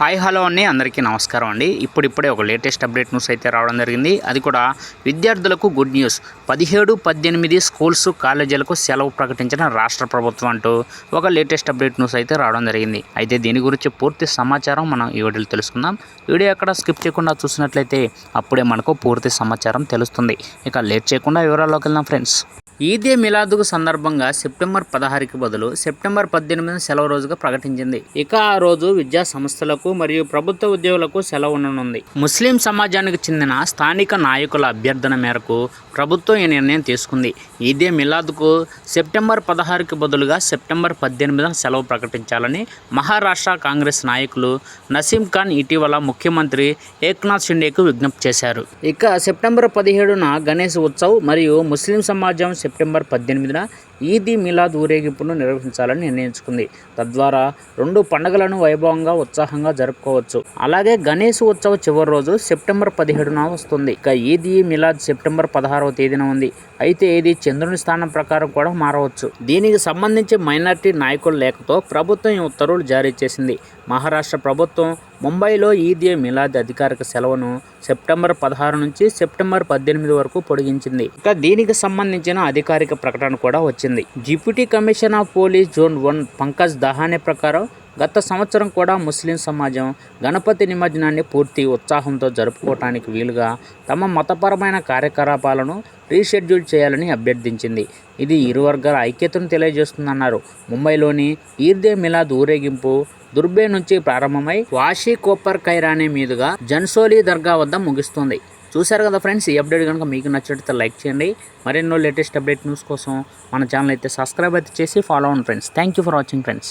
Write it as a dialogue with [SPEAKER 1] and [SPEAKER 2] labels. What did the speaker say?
[SPEAKER 1] Hi hello అండి. అందరికీ నమస్కారం అండి. ఇప్పుడిప్పుడే ఒక లేటెస్ట్ అప్డేట్ న్యూస్ అయితే రావడం జరిగింది. అది కూడా విద్యార్థులకు గుడ్ న్యూస్. పదిహేడు పద్దెనిమిది స్కూల్స్ కాలేజీలకు సెలవు ప్రకటించిన రాష్ట్ర ప్రభుత్వం అంటూ ఒక లేటెస్ట్ అప్డేట్ న్యూస్ అయితే రావడం జరిగింది. అయితే దీని గురించి పూర్తి సమాచారం మనం ఈ వీడియోలో తెలుసుకుందాం. వీడియో ఎక్కడ స్కిప్ చేయకుండా చూసినట్లయితే అప్పుడే మనకు పూర్తి సమాచారం తెలుస్తుంది. ఇక లేట్ చేయకుండా వివరాల్లోకి వెళ్దాం ఫ్రెండ్స్. ఈదే మిలాదుకు సందర్భంగా సెప్టెంబర్ పదహారుకి బదులు సెప్టెంబర్ పద్దెనిమిది సెలవు రోజుగా ప్రకటించింది. ఇక ఆ రోజు విద్యా సంస్థలకు మరియు ప్రభుత్వ ఉద్యోగులకు సెలవు ఉండనుంది. ముస్లిం సమాజానికి చెందిన స్థానిక నాయకుల అభ్యర్థన మేరకు ప్రభుత్వం ఈ నిర్ణయం తీసుకుంది. ఈదే మిలాద్కు సెప్టెంబర్ పదహారుకి బదులుగా సెప్టెంబర్ పద్దెనిమిదిన సెలవు ప్రకటించాలని మహారాష్ట్ర కాంగ్రెస్ నాయకులు నసీం ఖాన్ ఇటీవల ముఖ్యమంత్రి ఏక్నాథ్ షిండేకు విజ్ఞప్తి చేశారు. ఇక సెప్టెంబర్ పదిహేడున గణేష్ ఉత్సవ్ మరియు ముస్లిం సమాజం సెప్టెంబర్ పద్దెనిమిదిన ఈదీ మిలాద్ ఊరేగింపును నిర్వహించాలని నిర్ణయించుకుంది. తద్వారా రెండు పండుగలను వైభవంగా ఉత్సాహంగా జరుపుకోవచ్చు. అలాగే గణేష్ ఉత్సవ చివరి రోజు సెప్టెంబర్ పదిహేడున వస్తుంది. ఇక ఈదీ మిలాద్ సెప్టెంబర్ పదహారవ తేదీన ఉంది. అయితే ఇది చంద్రుని స్థానం ప్రకారం కూడా మారవచ్చు. దీనికి సంబంధించి మైనార్టీ నాయకుల లేఖతో ప్రభుత్వం ఈ ఉత్తర్వులు జారీ చేసింది. మహారాష్ట్ర ప్రభుత్వం ముంబైలో ఈద్ ఏ మిలాద్ అధికారిక సెలవును సెప్టెంబర్ పదహారు నుంచి సెప్టెంబర్ పద్దెనిమిది వరకు పొడిగించింది. ఇక దీనికి సంబంధించిన అధికారిక ప్రకటన కూడా వచ్చింది. Deputy commissioner of police zone one Pankaj Dahane ప్రకారం గత సంవత్సరం కూడా ముస్లిం సమాజం గణపతి నిమజ్జనాన్ని పూర్తి ఉత్సాహంతో జరుపుకోవటానికి వీలుగా తమ మతపరమైన కార్యకలాపాలను రీషెడ్యూల్ చేయాలని అభ్యర్థించింది. ఇది ఇరు వర్గాల ఐక్యతను తెలియజేస్తుందన్నారు. ముంబైలోని ఈర్దే మిలాద్ ఊరేగింపు దుర్బే నుంచి ప్రారంభమై వాషీ కోపర్ కైరానే మీదుగా జన్సోలీ దర్గా వద్ద ముగుస్తుంది. చూశారు కదా ఫ్రెండ్స్ ఈ అప్డేట్ కనుక మీకు నచ్చినట్లయితే లైక్ చేయండి. మరెన్నో లేటెస్ట్ అప్డేట్ న్యూస్ కోసం మన ఛానల్ అయితే సబ్స్క్రైబ్ అయితే చేసి ఫాలో అవ్వండి friends. Thank you for watching friends